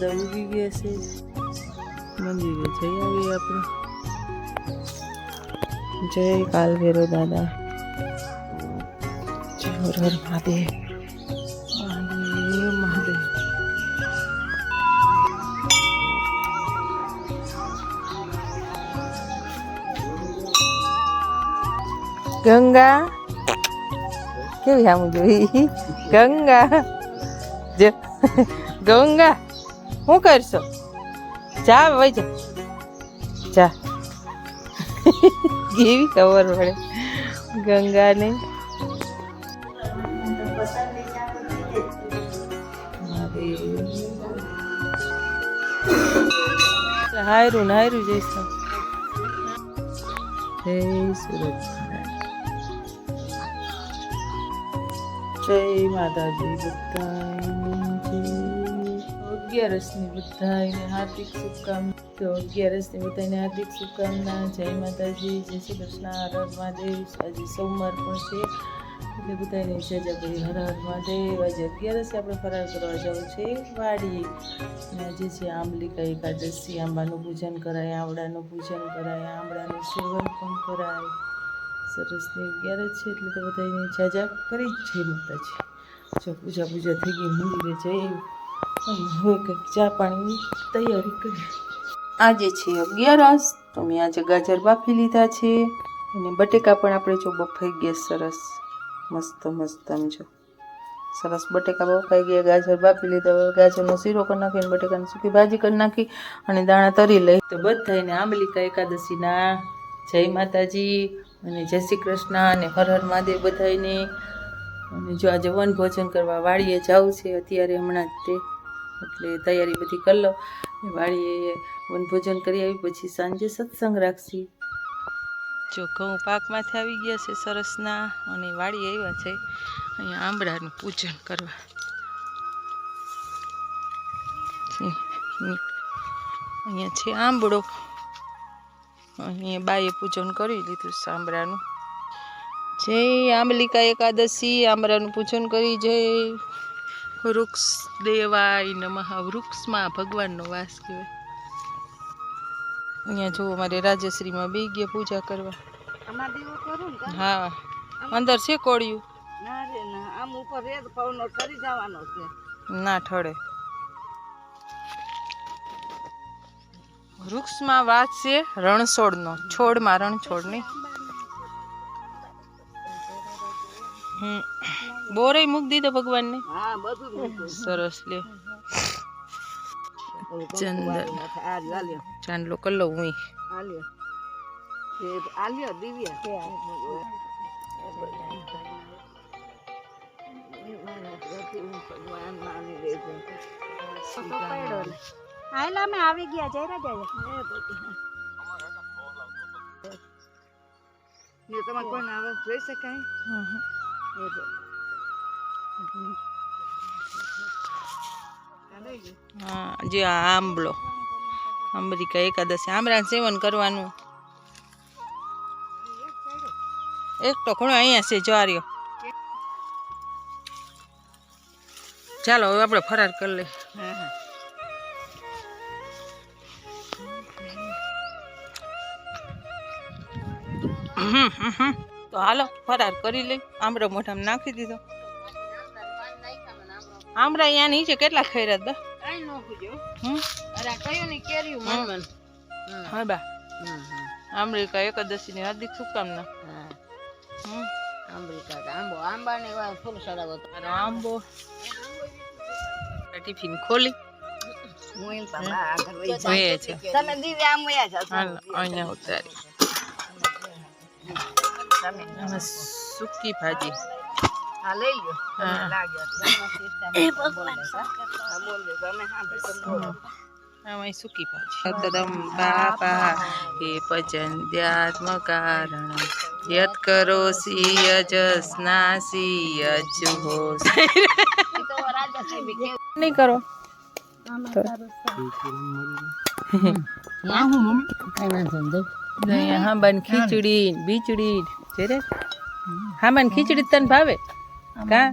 દાદા ઉગી ગયા છે મંદિરે જઈ આવીએ આપણે. જય કાલભેરો દાદા. જય હર મહાદેવ મહાદેવ. ગંગા. કેવી આમ જોઈ? ગંગા. જો. ગંગા. શું કરશો? જા વઈ જા. જા. કેવી ખબર પડે? ગંગાને. હાયરું ને હાયરું જઈશું જય સુરત જય માતાજી અગિયારસની બધાને હાર્દિક શુભકામના તો અગિયારસની બધાને હાર્દિક શુભકામના. જય માતાજી, જય શ્રી કૃષ્ણ, હર હર મહાદેવ. આજે સોમવાર પણ છે. એટલે બધાને જય ભાઈ હર હર મહાદેવ. આજે અગિયારસે આપણે ફરાર કરવા જવું છે વાડીએ. આજે છે આંબલિકા એકાદશી. આંબાનું પૂજન કરાય આંબળાનું પૂજન કરાય, આંબળાનું સેવન પણ કરાય. સરસની અગિયારસ છે એટલે તો બધાને જાજા કરી જ છે માતાજી. જો પૂજા પૂજા થઈ ગઈ મંદિરે જઈ હવે ચા પાણીની તૈયારી કરી. આજે છે અગિયારસ, તો મેં આજે ગાજર બાફી લીધા છે. અને બટેકા પણ આપણે જો બફાઈ ગયા સરસ, મસ્ત મસ્ત જો. સરસ બટેકા બફાઈ ગયા, ગાજર બાફી લીધા, હવે ગાજરનો શીરો કરી નાખીને બટેકાની સૂકી ભાજી કરી નાખી અને દાણા તરી લઈ. તો બધાને આંબલિકા એકાદશીના જય માતાજી અને જય શ્રી કૃષ્ણ અને હર હર મહાદેવ બધાને અને જો આજે વન ભોજન કરવા વાળીએ જવું છે, અત્યારે હમણાં જ તે એટલે તૈયારી બધી કરી લો વાળીએ વનભોજન કરી આવી, પછી સાંજે સત્સંગ રાખશી. જો ઘઉં પાકમાંથી આવી ગયા છે સરસના અને વાળી આવ્યા છે. અહીંયા આંબળાનું પૂજન કરવા. અહીંયા છે આંબળો. અહીંયા બાએ પૂજન કરી લીધું આંબળાનું. જય આંબલિકા એકાદશી, આંબળાનું પૂજન કરી જય. વૃક્ષ દેવાય નમઃ. વૃક્ષમાં ભગવાનનો વાસ કહેવાય. અહીંયા જુઓ અમારે રાજશ્રીમાં બે ગયા પૂજા કરવા. હા. અંદર છે કોળિયું? ના ઠળે. વૃક્ષમાં વાસ છે રણછોડનો. છોડમાં રણછોડ નહીં. હમ. બોરે મૂકી દીધો ભગવાનને હા બધું જ મૂક્યું. સરસ લે ચંદન આ રહ્યો, આ લ્યો, ચાંદલો કલ્લો હું આ લ્યો. એ આ લ્યો, દિવ્યા ભગવાન માની લેજો આયલા અમે આવી ગયા જય રાજા ને તમારે કોઈને આવે જોઈ શકાય એ જો. આ લઈ લો. હા જે આ આંબલો. અંબરિકા એકાદશી. આંબળા સેવન કરવાનું. એક તો ઘણો અહીંયા છે જ્વારીઓ. ચાલો હવે આપણે ફરાર કરી લઈએ. તો હાલો ફરાર કરી લઈ. આમરો મોઢામાં નાખી દીધો. આમળા અહીંયા નીચે કેટલા ખૈરાત બા કાંઈ ન. હમ? અરે ની કેર્યું મન હા બા. હમ આમળિકા એકાદશીની હાર્દિક શુભકામના. હમ. આંબલિકા આંબો આંબાની વાત ફૂલ સડાવો આંબો. ટિફિન ખોલી. હું એમ પણ આગળ વહી જાઉં. છે. તમે દીદી આમ વયા અહીંયા ઉતારી. તમે. આમાં ભાજી. હા. લઈ લ્યો હા. હા. આમાં સૂકી ભાજી બાપા હે પચંદ્યાત્મકારણ યત કરો સિયજસ્ના સિયજુહો એ તો રાજા સાહેબ કેવું નહીં કરો. બન ખીચડી બીચડી છે રે. હાંબાન ખીચડી તને ભાવે? કા?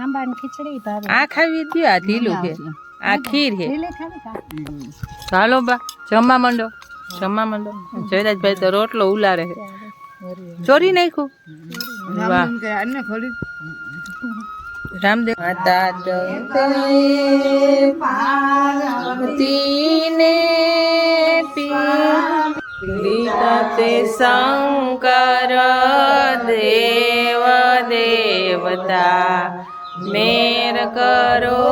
આંબાની ખીચડી ભાવે. આ ખાવી દ્યો આ ઢીલું છે. આ ખીર છે. લીલી ચાલો બા જમવા માંડો જમવા માંડો. જયરાજભાઈ તો રોટલો ઉલારે છે. ચોરી નાખ્યું? વાહ. રામદેવ. પાર્વતીને પીતા તે શંકર, દેવ, દેવતા, મેર કરો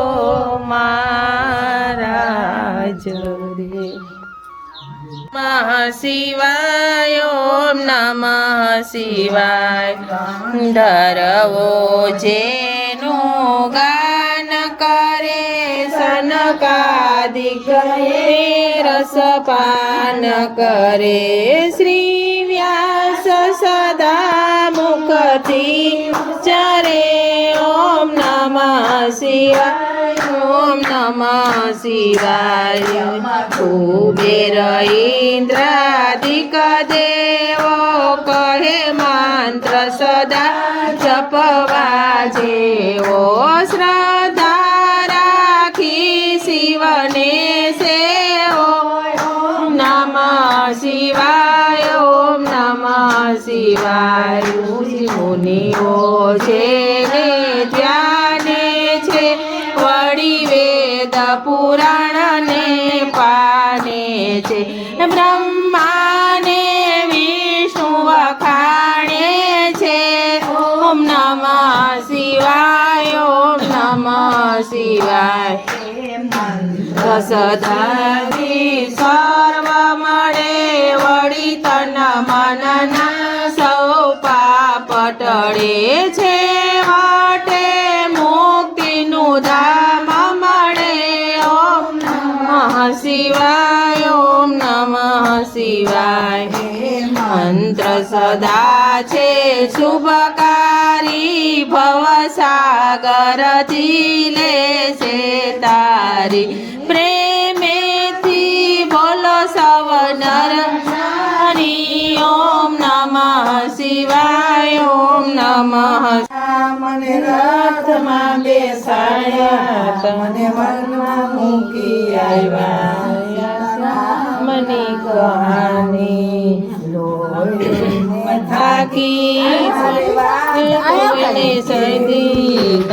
મહારાજ રે. નમઃ શિવાય ઓમ નમઃ શિવાય ધરવો જેનું ગાન કરે સનકાદિક રસપાન કરે શ્રી વ્યાસ સદા મુખથી ચરે. ઓમ નમઃ શિવાય, ઓમ નમઃ શિવાય. કુબેર ઇન્દ્રાદિક દેવો કહે મંત્ર સદા જપવા જેવો શ્રદ્ધા શિવાય છે ને ધ્યાને છે, વળી વેદ પુરાણ ને પાને છે. બ્રહ્માને, વિષ્ણુ વખાણે છે. ઓમ નમ શિવાય, ઓમ નમઃ શિવાય. રસધારી સર્વ મળે વળી તન મનના પાપ ટળે છે વાટે મુક્તિનું ધામ મળે. ઓમ નમઃ શિવાય, ઓમ નમઃ શિવાય. મંત્ર સદા છે શુભકારી ભવસાગર લે છે તારી. પ્રેમેથી બોલો સવ નર નારી. ઓમ નમઃ શિવાય ઓમ નમઃ મને રથમાં બેસાડ્યા મને મનમાં મૂકી આવ્યા. મને કહાની થાકી કોઈને સદી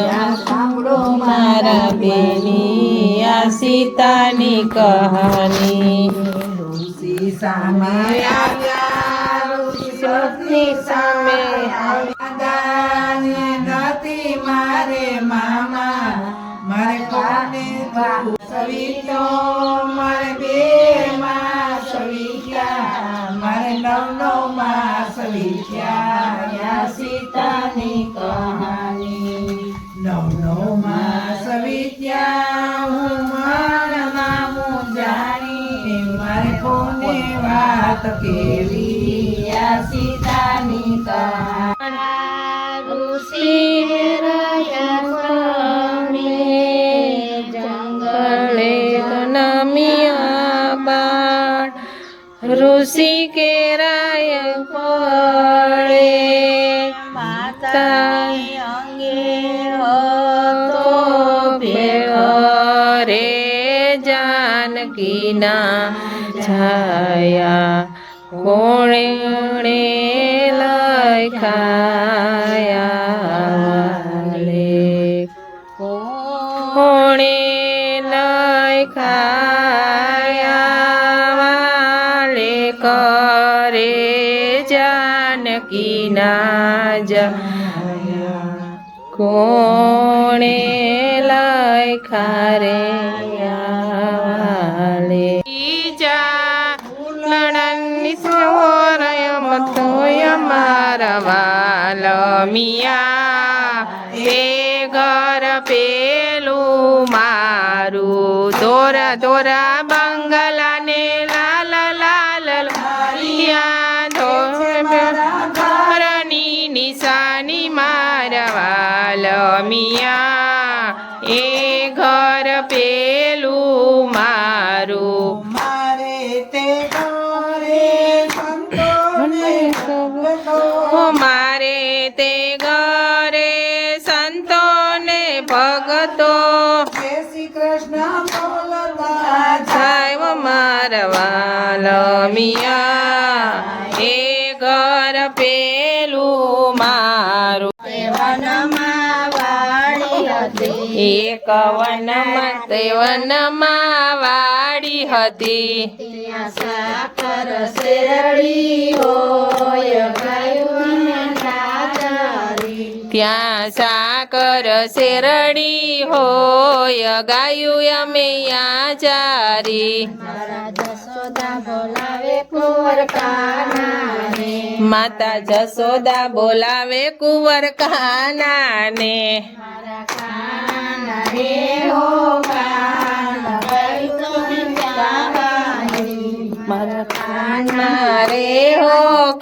સાંભળો મારા બેની આ સીતાની કહાની. સામે આવ્યા ઋષિ સામે નથી મારે મામા મારે કોને સવિતો કેવી સીતાની નમિયા બાળ ઋષિ કેરાય પડે માતા તો ભેળ રે જાનકીના છાયા કોણે લખાયા લે કોણે લખાયા વાલે કરે જાનકીના જયા કોણે લખા મિયા તે ઘર પેલું મારું. દોરા દોરા બંગલાને લાલ લાલ ધોરની નિશાની મારા વાલ અમિયા એ ઘર પેલું મારું. એક વનમાં તે વનમાં વાડી હતી. ત્યાં સાકર શેરડી હોય ગાયું અમે યા ચારી માતા જસોદા બોલાવે કુંવર કાનાને. મારા કાના રે હો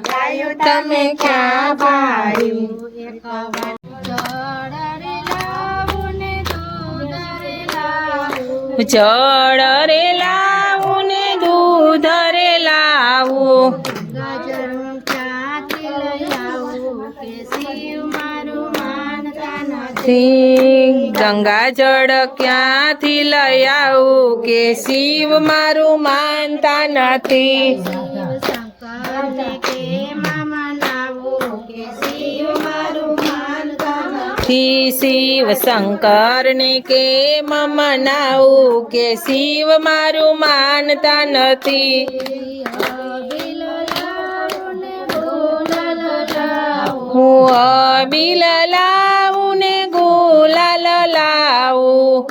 કાન તમે ક્યાં પાડ્યું? જળ રે લાવું ને દૂધ રે લાવું. ગંગા જળ ક્યાંથી લઈ આવું કે શિવ મારું માનતા નથી? થી શિવ શંકર ને કે મનાવું કે શિવ મારું માનતા નથી. હું અબીલ લાવું ને ગુલાલ લાવું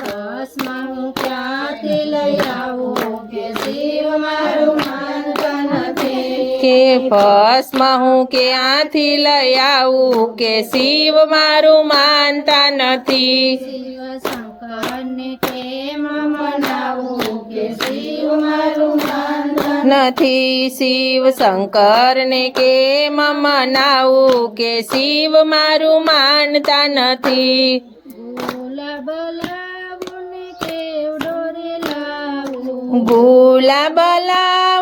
ભસ્મ હું ક્યાંથી લઈ આવું કે શિવ મારું માનતા નથી નથી શિવ શંકર ને કે મનાવું કે શિવ મારું માનતા નથી ગુલાબ લાવું ને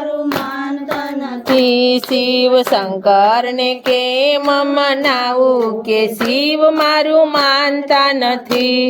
શ્રી શિવ શંકરને કેમ મનાવું કે શિવ મારું માનતા નથી